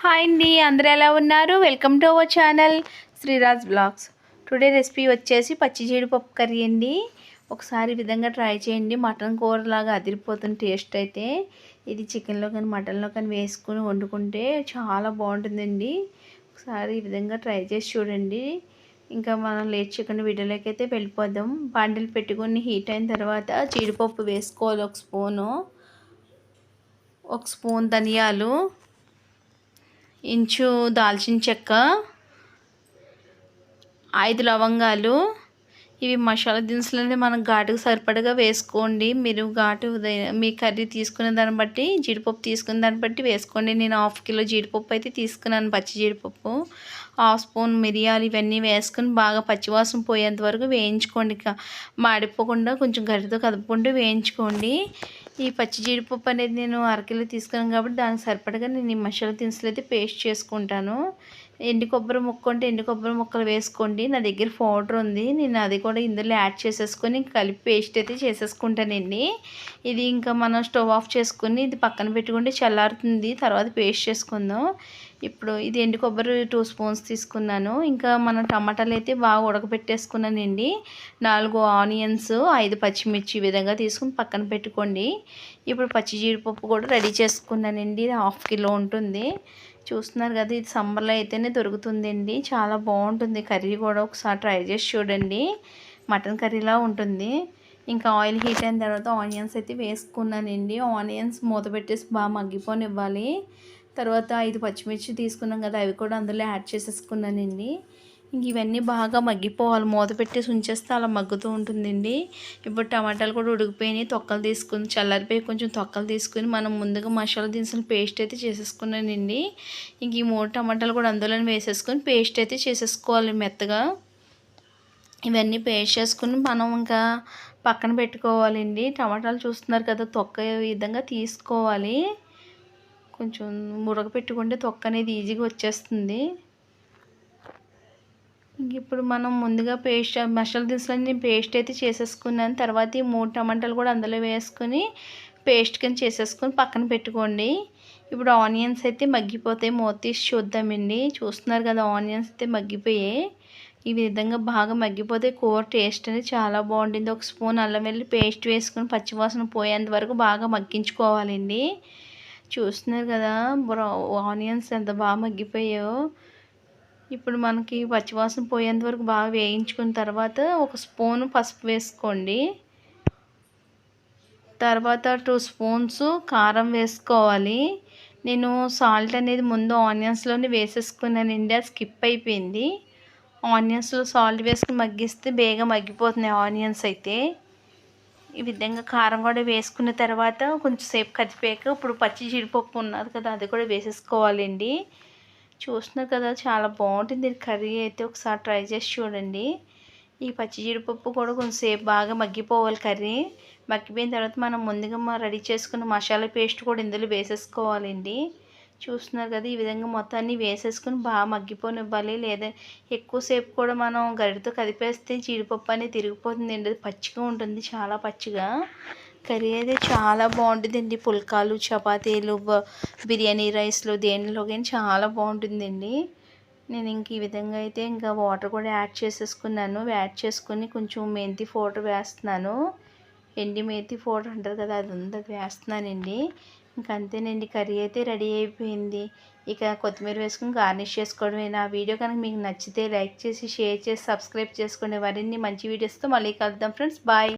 Hi అండి అందరూ ఎలా ఉన్నారు? Welcome to our channel Sriraj blogs today recipe వచ్చేసి పచ్చి జీడిపప్పు కర్రీ అండి. ఒకసారి ఈ విధంగా ట్రై చేయండి. మటన్ కూరలాగా అదిరిపోతుంది టేస్ట్ అయితే. ఇది చికెన్లో కానీ మటన్లో కానీ వేసుకుని వండుకుంటే చాలా బాగుంటుందండి. ఒకసారి ఈ విధంగా ట్రై చేసి చూడండి. ఇంకా మనం లేట్ చికెన్ వీడియోలోకి అయితే వెళ్ళిపోదాం. బాండిల్ పెట్టుకుని హీట్ అయిన తర్వాత జీడిపప్పు వేసుకోవాలి. ఒక స్పూను ఒక స్పూన్ ధనియాలు ఇంచు దాల్చిన చెక్క ఐదు లవంగాలు. ఇవి మసాలా దినుసులని మనం ఘాటుకు సరిపడగా వేసుకోండి. మీరు ఘాటు మీ కర్రీ తీసుకున్న దాన్ని బట్టి జీడిపప్పు తీసుకున్న దాన్ని బట్టి వేసుకోండి. నేను హాఫ్ కిలో జీడిపప్పు అయితే తీసుకున్నాను పచ్చి జీడిపప్పు. హాఫ్ స్పూన్ మిరియాలు ఇవన్నీ వేసుకుని బాగా పచ్చివాసన పోయేంత వరకు వేయించుకోండి. మాడిపోకుండా కొంచెం గరితో కదుపుకుంటూ వేయించుకోండి. ఈ పచ్చి జీడిపప్పు అనేది నేను అరకిలో తీసుకున్నాను కాబట్టి దానికి సరిపడగా నేను ఈ మసాలా దినుసులు అయితే పేస్ట్ చేసుకుంటాను. ఎండు కొబ్బరి ముక్క ఉంటే ఎండు కొబ్బరి ముక్కలు వేసుకోండి. నా దగ్గర పౌడర్ ఉంది. నేను అది కూడా ఇందులో యాడ్ చేసేసుకొని కలిపి పేస్ట్ అయితే చేసేసుకుంటానండి ఇది ఇంకా మనం స్టవ్ ఆఫ్ చేసుకుని ఇది పక్కన పెట్టుకుంటే చల్లారుతుంది. తర్వాత పేస్ట్ చేసుకుందాం. ఇప్పుడు ఇది ఎండు కొబ్బరి టూ స్పూన్స్ తీసుకున్నాను. ఇంకా మన టమాటాలు అయితే బాగా ఉడకబెట్టేసుకున్నానండి. నాలుగు ఆనియన్స్ ఐదు పచ్చిమిర్చి విధంగా తీసుకుని పక్కన పెట్టుకోండి. ఇప్పుడు పచ్చి జీడిపప్పు కూడా రెడీ చేసుకున్నానండి. ఇది హాఫ్ కిలో ఉంటుంది. చూస్తున్నారు కదా ఇది సమ్మర్లో అయితేనే దొరుకుతుందండి. చాలా బాగుంటుంది. కర్రీ కూడా ఒకసారి ట్రై చేసి చూడండి. మటన్ కర్రీలా ఉంటుంది. ఇంకా ఆయిల్ హీట్ అయిన తర్వాత ఆనియన్స్ అయితే వేసుకున్నానండి. ఆనియన్స్ మూత పెట్టేసి బాగా మగ్గిపోనివ్వాలి. తర్వాత ఐదు పచ్చిమిర్చి తీసుకున్నాం కదా అవి కూడా అందులో యాడ్ చేసేసుకున్నానండి ఇంక ఇవన్నీ బాగా మగ్గిపోవాలి. మూత పెట్టేసి ఉంచేస్తే అలా మగ్గుతూ ఉంటుందండి. ఇప్పుడు టమాటాలు కూడా ఉడికిపోయినాయి. తొక్కలు తీసుకుని చల్లారిపోయి కొంచెం తొక్కలు తీసుకుని మనం ముందుగా మసాలా దినుసులు పేస్ట్ అయితే చేసేసుకున్నానండి ఇంక ఈ మూడు టమాటాలు కూడా అందులో వేసేసుకొని పేస్ట్ అయితే చేసేసుకోవాలి మెత్తగా. ఇవన్నీ పేస్ట్ చేసుకుని మనం ఇంకా పక్కన పెట్టుకోవాలండి. టమాటాలు చూస్తున్నారు కదా తొక్క విధంగా తీసుకోవాలి. కొంచెం మురగ పెట్టుకుంటే తొక్క అనేది ఈజీగా వచ్చేస్తుంది. ఇప్పుడు మనం ముందుగా పేస్ట్ మసాలా దినుసులన్నీ పేస్ట్ అయితే చేసేసుకున్నాను. తర్వాత ఈ మూడు టమాటాలు కూడా అందులో వేసుకొని పేస్ట్ కింద చేసేసుకొని పక్కన పెట్టుకోండి. ఇప్పుడు ఆనియన్స్ అయితే మగ్గిపోతాయి. మూత తీసి చూద్దామండి. చూస్తున్నారు కదా ఆనియన్స్ అయితే మగ్గిపోయాయి. ఈ విధంగా బాగా మగ్గిపోతే కూర టేస్ట్ అనేది చాలా బాగుంటుంది. ఒక స్పూన్ అల్లం వెళ్ళి పేస్ట్ వేసుకొని పచ్చివాసన పోయేంత వరకు బాగా మగ్గించుకోవాలండి. చూస్తున్నారు కదా ఆనియన్స్ ఎంత బాగా మగ్గిపోయాయో. ఇప్పుడు మనకి పచ్చివాసన పోయేంత వరకు బాగా వేయించుకున్న తర్వాత ఒక స్పూన్ పసుపు వేసుకోండి. తర్వాత టూ స్పూన్స్ కారం వేసుకోవాలి. నేను సాల్ట్ అనేది ముందు ఆనియన్స్లోనే వేసేసుకున్నానండి అది స్కిప్ అయిపోయింది. ఆనియన్స్లో సాల్ట్ వేసుకుని మగ్గిస్తే బేగా మగ్గిపోతున్నాయి ఆనియన్స్ అయితే. ఈ విధంగా కారం కూడా వేసుకున్న తర్వాత కొంచెంసేపు కదిపాక ఇప్పుడు పచ్చి జీడిపప్పు ఉన్నది కదా అది కూడా వేసేసుకోవాలండి. చూస్తున్నారు కదా చాలా బాగుంటుంది కర్రీ అయితే ఒకసారి ట్రై చేసి చూడండి. ఈ పచ్చి జీడిపప్పు కూడా కొంచెంసేపు బాగా మగ్గిపోవాలి కర్రీ. మగ్గిపోయిన తర్వాత మనం ముందుగా రెడీ చేసుకున్న మసాలా పేస్ట్ కూడా ఇందులో వేసేసుకోవాలండి. చూస్తున్నారు కదా ఈ విధంగా మొత్తాన్ని వేసేసుకుని బాగా మగ్గిపోనివ్వాలి. లేదా ఎక్కువసేపు కూడా మనం గరిటతో కదిపేస్తే జీడిపప్పు అనేది తిరిగిపోతుంది అది పచ్చిగా ఉంటుంది చాలా పచ్చిగా. కర్రీ అయితే చాలా బాగుంటుందండి. పుల్కాలు చపాతీలు బిర్యానీ రైస్లు దేనిలో కానీ చాలా బాగుంటుందండి. నేను ఇంక ఈ విధంగా అయితే ఇంకా వాటర్ కూడా యాడ్ చేసేసుకున్నాను. యాడ్ చేసుకుని కొంచెం మెంతి ఫోటో వేస్తున్నాను. ఎండి మెంతి ఫోటో అంటారు కదా అది ఉంది అది వేస్తున్నానండి. ఇంక అంతేనండి కర్రీ అయితే రెడీ అయిపోయింది. ఇక కొత్తిమీర వేసుకుని గార్నిష్ చేసుకోవడమే నా వీడియో కనుక మీకు నచ్చితే లైక్ చేసి షేర్ చేసి సబ్స్క్రైబ్ చేసుకోండి. మరిన్ని మంచి వీడియోస్తో మళ్ళీ కలుద్దాం ఫ్రెండ్స్. బాయ్.